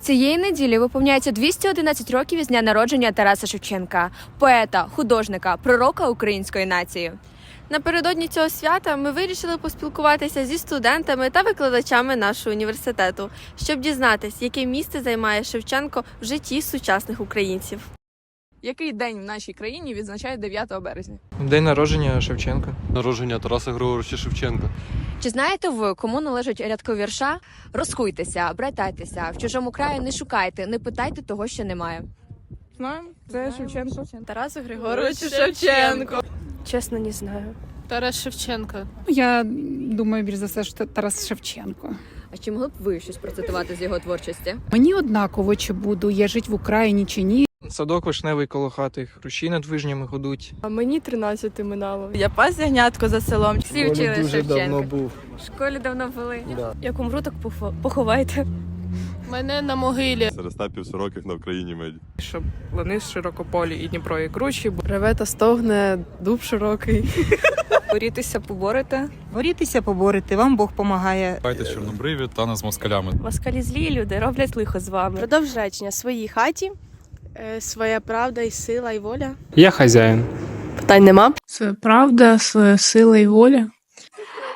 Цієї неділі виповняється 211 років із дня народження Тараса Шевченка, поета, художника, пророка української нації. Напередодні цього свята ми вирішили поспілкуватися зі студентами та викладачами нашого університету, щоб дізнатись, яке місце займає Шевченко в житті сучасних українців. Який день в нашій країні відзначає 9 березня? День народження Шевченка. Народження Тараса Григоровича Шевченка. Чи знаєте ви, кому належить рядко вірша? Розкуйтеся, братайтеся, в чужому краю не шукайте, не питайте того, що немає. Знаємо, це Шевченко. Тарасу Григоровичу Шевченко. Чесно, не знаю. Тарас Шевченко. Я думаю, більш за все, що Тарас Шевченко. А чи могли б ви щось процитувати з його творчості? Мені однаково, чи буду я жити в Україні чи ні. Садок вишневий коло хати, хрущі над вижнями гудуть. А мені 13 минало. Я пас ягнятко за селом. Всі вчили дуже Шевченка. давно був. В школі давно були. Да. Як умру, так поховайте. Мене на могилі. Серед степів широких на Україні меді. Щоб лани широкополі і Дніпро і кручі. Реве та стогне, дуб широкий. Борітися, поборете. Борітеся, поборете, вам Бог помагає. Дайте чорнобриві та не з москалями. Москалі злі люди роблять лихо з вами. Продовж речення своїй хаті, своя правда і сила і воля. Я хазяїн. Питань нема. Своя правда, своя сила і воля.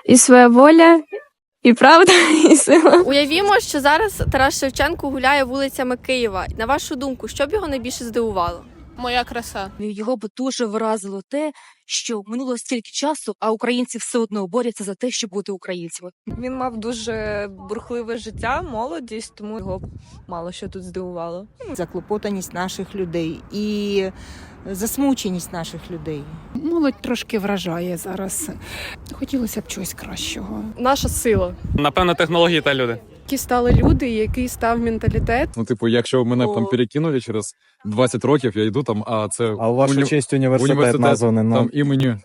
І своя воля, і правда, і сила. Уявімо, що зараз Тарас Шевченко гуляє вулицями Києва. На вашу думку, що б його найбільше здивувало? Моя краса. Його би дуже вразило те, що минуло стільки часу, а українці все одно борються за те, щоб бути українцями. Він мав дуже бурхливе життя, молодість, тому його мало що тут здивувало. Заклопотаність наших людей і засмученість наших людей. Молодь трошки вражає зараз. Хотілося б чогось кращого. Наша сила. Напевно, технології та люди. Які стали люди, який став менталітет. Ну, типу, якщо мене б там перекинули через 20 років, я йду там, а це А в вашу уні- честь університет, університет названий нам. там імені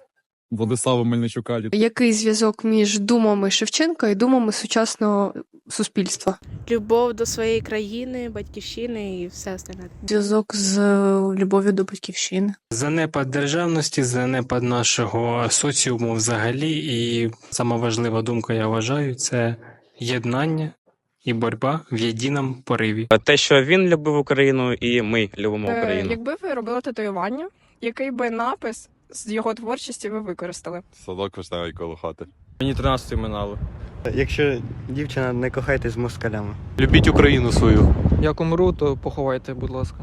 Владислава Мельничука. Який зв'язок між думами Шевченка і думами сучасного суспільства? Любов до своєї країни, батьківщини і все остальне. Зв'язок з любов'ю до батьківщини. Занепад державності, занепад нашого соціуму взагалі. І сама важлива думка, я вважаю, це єднання і боротьба в єдиному пориві. Те, що він любив Україну, і ми любимо Е, Україну. якби ви робили татуювання, який би напис з його творчості ви використали? Садок вишневий коло хати. Мені 13 минало. Якщо дівчина, не кохайте з москалями. Любіть Україну свою. Як умру, то поховайте, будь ласка.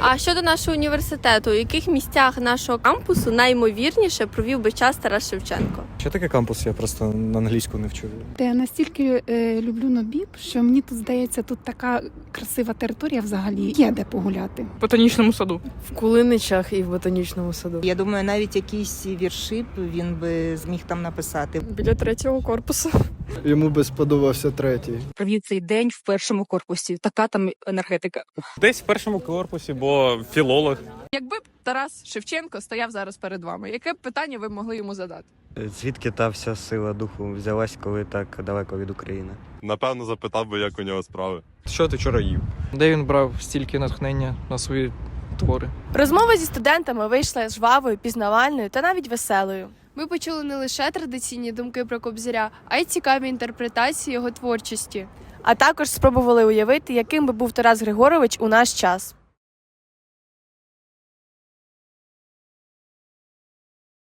А щодо нашого університету, у яких місцях нашого кампусу наймовірніше провів би час Тарас Шевченко? Що таке кампус? Я просто на англійську не вчу. Та я настільки е, люблю Нобіб, що мені тут здається, тут така красива територія взагалі. Є де погуляти. В ботанічному саду. В Кулиничах і в ботанічному саду. Я думаю, навіть якийсь віршип він би зміг там написати. Біля третього корпусу. Йому би сподобався третій. Провів цей день в першому корпусі. Така там енергетика. Десь в першому корпусі, бо філолог. Якби б Тарас Шевченко стояв зараз перед вами, яке б питання ви могли йому задати? Звідки та вся сила духу взялась, коли так далеко від України? Напевно, запитав би, як у нього справи. Що ти вчора їв? Де він брав стільки натхнення на свої твори? Розмова зі студентами вийшла жвавою, пізнавальною та навіть веселою. Ми почули не лише традиційні думки про Кобзаря, а й цікаві інтерпретації його творчості. А також спробували уявити, яким би був Тарас Григорович у наш час.